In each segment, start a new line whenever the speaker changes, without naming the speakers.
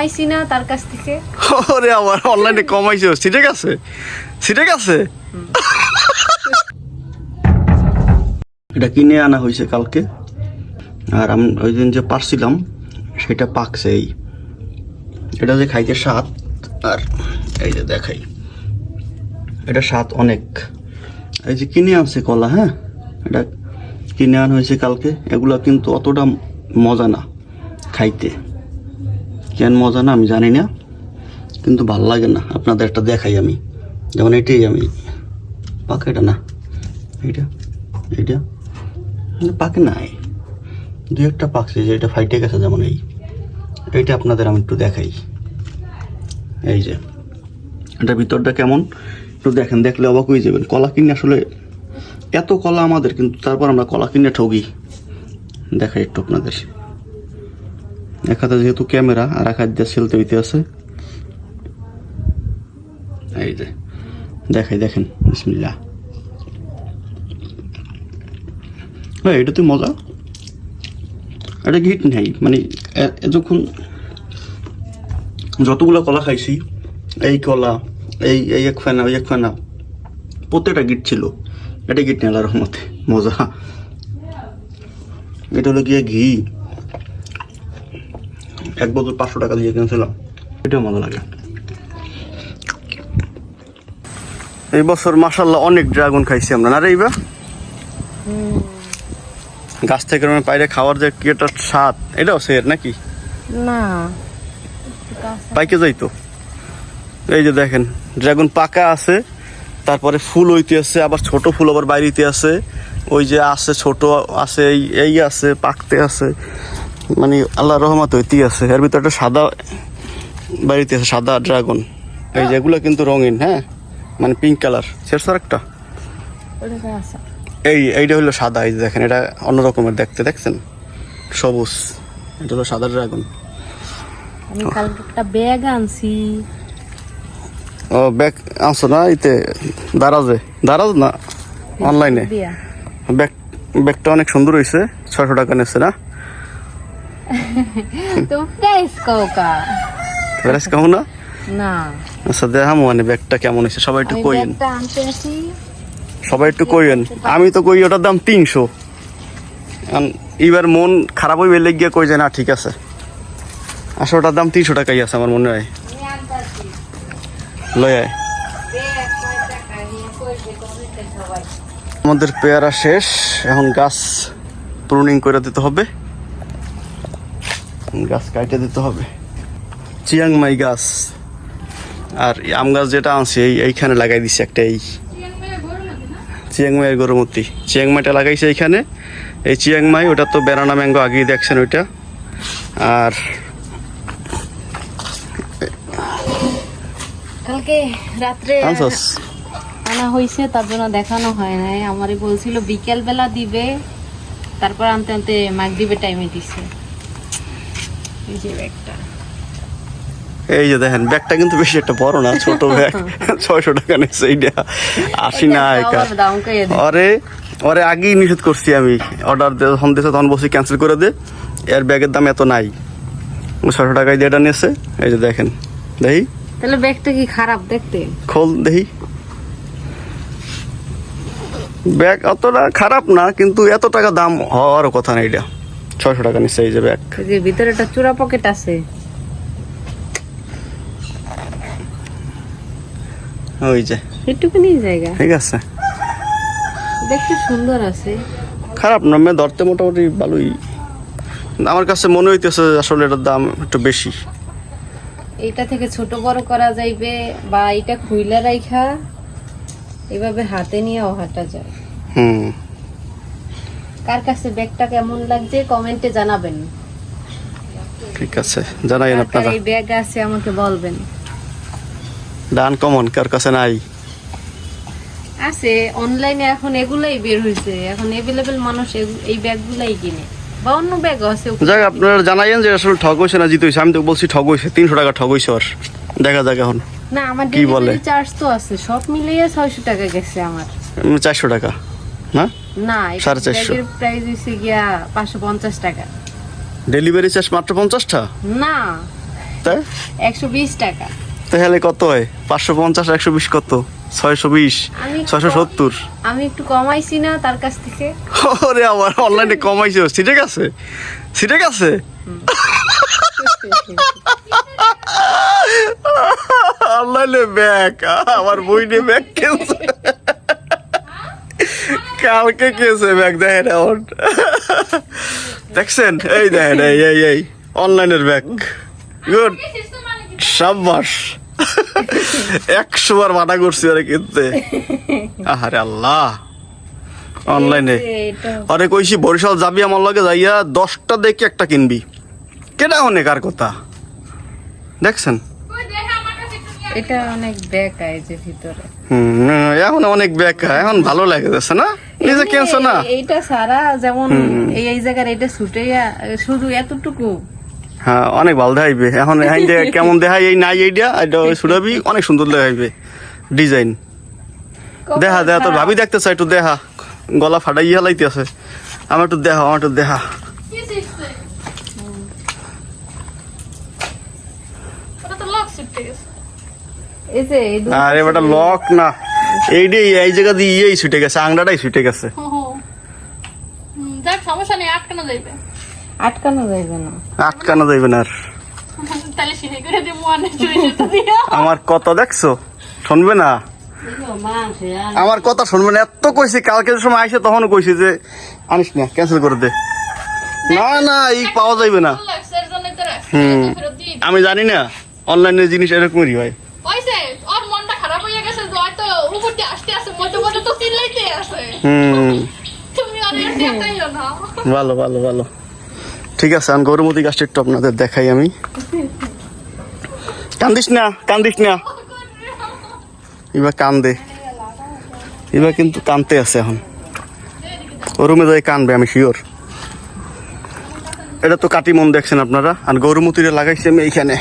পাইছি না তার কাছ থেকে।
ওরে আবার অনলাইনে কমাইছো ঠিক আছে? ঠিক আছে? এটা কিনে আনা হয়েছে কালকে। আর আমি ওই দিন যে পারছিলাম সেটা পাকছে এই। এটা যে খাইতে স্বাদ আর এই যে দেখাই। এটা স্বাদ অনেক। এই যে কিনে আনছে কলা হ্যাঁ? এটা কিনে আনা হয়েছে কালকে। এগুলা কিন্তু অতটা মজা না খাইতে। কেন মজা না আমি জানি না কিন্তু ভালো লাগে না। আপনাদের একটা দেখাই আমি। যেমন এটাই আমি। পাকে এটা না। এইটা এইটা। না, পাকে নাই। দু একটা পাকছে যে এটা ফাইটে গেছে যেমন এই। এইটা আপনাদের আমি একটু দেখাই। এই যে। এটা ভিতরটা কেমন? একটু দেখেন দেখলে অবাক হয়ে যাবেন। কলা কিনে আসলে এত কলা আমাদের কিন্তু তারপর আমরা কলা কিনে ঠগি। দেখাই একটু আপনাদের। এক হাতে যেহেতু ক্যামেরা আর এক হাত দিয়ে সেলতে হইতে আছে। এই যে, দেখাই, দেখেন, বিসমিল্লাহ। হ্যাঁ এটা তো মজা। এটা গিট নেই? মানে এ- এ যখন যতগুলো কলা খাইছি, এই কলা, এই এই এক ফেনা, ওই এক ফেনা, প্রত্যেকটা গিট ছিল। এটা গিট নেই আল্লাহ রহমতে। মজা। এটা হলো গিয়ে ঘি। এক বোতল পাঁচশো টাকা দিয়ে কিনেছিলাম। এটাও মজা লাগে। এই বছর মাসাল্লাহ অনেক ড্রাগন খাইছি আমরা। না রে এইবা গাছ থেকে মানে বাইরে খাওয়ার যে কি একটা স্বাদ এটাও সের নাকি?
না।
পাইকে যাইতো এই যে দেখেন ড্রাগন পাকা আছে তারপরে ফুল হইতে আছে আবার ছোট ফুল আবার বাইরেতে আছে। ওই যে আছে ছোট আছে এই এই আছে পাকতে আছে। মানে আল্লাহ রহমত হইতে আছে। এর ভিতরে একটা সাদা বাড়িতে আছে সাদা ড্রাগন। এই যেগুলো কিন্তু রঙিন হ্যাঁ? মানে পিঙ্ক কালার শেষ একটা? এই এইটা হলো সাদা এই যে দেখেন এটা অন্য রকমের দেখতে দেখছেন? সবুজ। এটা হলো সাদা ড্রাগন।
আমি কালকে একটা ব্যাগ আনছি।
ও ব্যাগ আনছো না? ইতে দারাজে। দারাজ না? অনলাইনে ব্যাগ ব্যাগটা অনেক সুন্দর হয়েছে ছয়শো টাকা নিচ্ছে না?
তো প্রাইস কওকা
প্রাইস কেমন না?
না।
আচ্ছা দেখাম মানে ব্যাগটা কেমন হয়েছে সবাই একটু
আমি
কইন
ব্যাগটা আনতে আসি।
সবাই একটু কইন আমি তো কই ওটার দাম তিনশো। এবার মন খারাপ হইবে লেগে কই যে না ঠিক আছে। আসলে ওটার দাম তিনশো টাকাই আছে আমার মনে হয়। লয় আয়। আমাদের পেয়ারা শেষ। এখন গাছ প্রুনিং করে দিতে হবে। গাছ কাটে দিতে হবে? চিয়াংমাই গাছ। আর আম গাছ যেটা আনছি এই এইখানে লাগাই দিছে একটা এই চিয়াংমাইয়ের গরুমতি চিয়াংমাইটা লাগাইছে এইখানে। এই চিয়াংমাই ওটা তো বেড়ানা ম্যাঙ্গো আগেই দেখছেন ওইটা। আর
কালকে রাত্রে আনা হয়েছে তার জন্য দেখানো হয় নাই। আমারই বলছিল বিকেল বেলা দিবে তারপর আনতে আনতে মাগ দিবে টাইমে দিছে। এই যে ব্যাগটা
এই যে দেখেন ব্যাগটা কিন্তু বেশি একটা বড় না ছোট ব্যাগ। ছয়শো টাকা নিচ্ছে এইটা। আশি না একা। ওরে আগেই নিষেধ করছি আমি। অর্ডার যখন দিয়েছে তখন বলছি ক্যান্সেল করে দে। এর ব্যাগের দাম এত নাই। ছশো টাকায় দিয়ে এটা নিয়েছে এই যে দেখেন। দেখি।
তাহলে ব্যাগটা কি খারাপ দেখতে?
খোল দেখি। ব্যাগ অতটা খারাপ না কিন্তু এত টাকা দাম হওয়ার কথা না এটা ছয়শো টাকা নিচ্ছে এই যে ব্যাগ
ভিতরে একটা চূড়া পকেট আছে।
ওই যে।
একটুখানি জায়গা।
ঠিক আছে।
দেখতে সুন্দর আছে।
খারাপ না মেয়ে ধরতে মোটামুটি ভালোই। আমার কাছে মনে হইতেছে আসলে এটার দাম একটু বেশি।
এইটা থেকে ছোট বড় করা যাইবে বা এটা খুইলা রাইখা এভাবে হাতে নিয়েও হাঁটা যায়।
হুম।
কার কাছে ব্যাগটা কেমন লাগছে কমেন্টে জানাবেন।
ঠিক আছে জানাইন
কার
আপনারা।
এই ব্যাগ আছে আমাকে বলবেন।
ডান কমন কার কাছে নাই?
আছে অনলাইনে এখন এগুলাই বের হয়েছে এখন এভেলেবেল মানুষ এই ব্যাগগুলাই কিনে। বা অন্য ব্যাগ আছে
যাক আপনারা জানাইন যে আসলে ঠগ হয়েছে না জিত আমি তো বলছি ঠগ হয়েছে তিনশো টাকা ঠগ হয়েছে ওর। দেখা যাক এখন
না আমার
কি বলে?
ডেলিভারি চার্জ তো আছে সব মিলিয়ে ছয়শো টাকা গেছে আমার।
চারশো টাকা। না
না
সাড়ে চারশো।
প্রাইস গিয়া পাঁচশো পঞ্চাশ টাকা।
ডেলিভারি চার্জ মাত্র পঞ্চাশটা?
না
তাই
একশো বিশ টাকা।
তাহলে কত হয়? পাঁচশো পঞ্চাশ একশো বিশ কত? ছয়শো বিশ
আমি
ছয়শো সত্তর।
আমি একটু কমাইছি না তার কাছ থেকে।
ওরে আবার অনলাইনে কমাইছে। ঠিক আছে? ঠিক আছে? অনলাইনে ব্যাগ আমার বই নিয়ে ব্যাগ কিনছে কালকে কিনছে ব্যাগ? দেখেন এখন। দেখছেন? এই দেখেন এই এই এই। অনলাইনের ব্যাগ। গুড। সাব্বাস একশো বার মানা করছি আরে কিনতে। আহারে আল্লাহ। অনলাইনে। আরে কইছি বরিশাল যাবি আমার লগে যাইয়া দশটা দেখে একটা কিনবি। কেডা অনেক আর কথা? দেখছেন?
এটা অনেক এই যে ভিতরে।
হুম এখন অনেক বেকা এখন ভালো লাগে যাচ্ছে না? নিজে কিনছো না?
এইটা সারা যেমন এই এই জায়গার এটা ছুটে শুধু এতটুকু।
হ্যাঁ অনেক ভালো দেখাইবে। এখন এই যে কেমন দেখাই এই নাই এইটা এটা সুরাবি অনেক সুন্দর দেখাইবে ডিজাইন। দেখা দেখা তোর ভাবি দেখতে চাই একটু দেখা। গলা ফাটাইয়া লাইতে আছে আমার একটু দেখা আমার একটু দেখা। আরে বেটা লক না। এইটাই এই জায়গা দিয়ে ইয়েই ছুটে গেছে আংটাটাই ছুটে গেছে।
যাক সমস্যা নেই আটকানো যাইবে।
আটকানো যাইবে না।
আটকানো যাইবে না আর।
তাহলে সিনে করে দিয়ে
আমার কথা দেখছ? শুনবে না? আমার কথা শুনবে না। এত কইছি কালকে সময় আইসে তখন কইছি যে আনিস না ক্যান্সেল করে দে। না না এই পাওয়া যাইবে না। হুম। আমি জানি না অনলাইনের জিনিস এরকমই হয়
হইছে ওর মনটা খারাপ হয়ে গেছে যে হয়তো উপর দিয়ে আসতে আসে মধ্যে মধ্যে তো চিল্লাইতে আসে
হুম। ভালো ভালো ভালো। ঠিক আছে আমি গৌরমতী গাছটা একটু আপনাদের দেখাই আমি। কান্দিস না কান্দিস না। এবার কান্দে। এবার কিন্তু কানতে আছে এখন। ও যাই কানবে আমি শিওর এটা তো কাটি মন দেখছেন আপনারা। আর গৌরমতিরে লাগাইছি আমি এইখানে।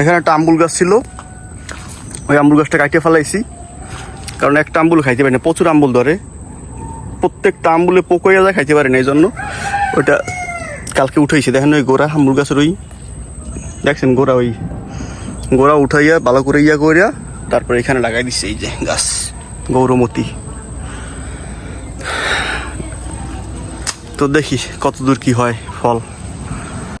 এখানে একটা আম্বুল গাছ ছিল। ওই আম্বুল গাছটা কাটিয়ে ফেলাইছি। কারণ একটা আম্বুল খাইতে পারি না, প্রচুর আম্বুল ধরে। প্রত্যেকটা আম্বুলে পোকইয়া যা খাইতে পারে না এই জন্য ওইটা কালকে উঠাইছি। দেখেন ওই গোড়া, আম্বুল গাছের ওই, দেখছেন গোড়া ওই, গোড়া উঠাইয়া, ভালো করে ইয়া করিয়া তারপরে এখানে লাগাই দিচ্ছে এই যে গাছ, গৌরমতি। তো দেখি কত দূর কি হয় ফল।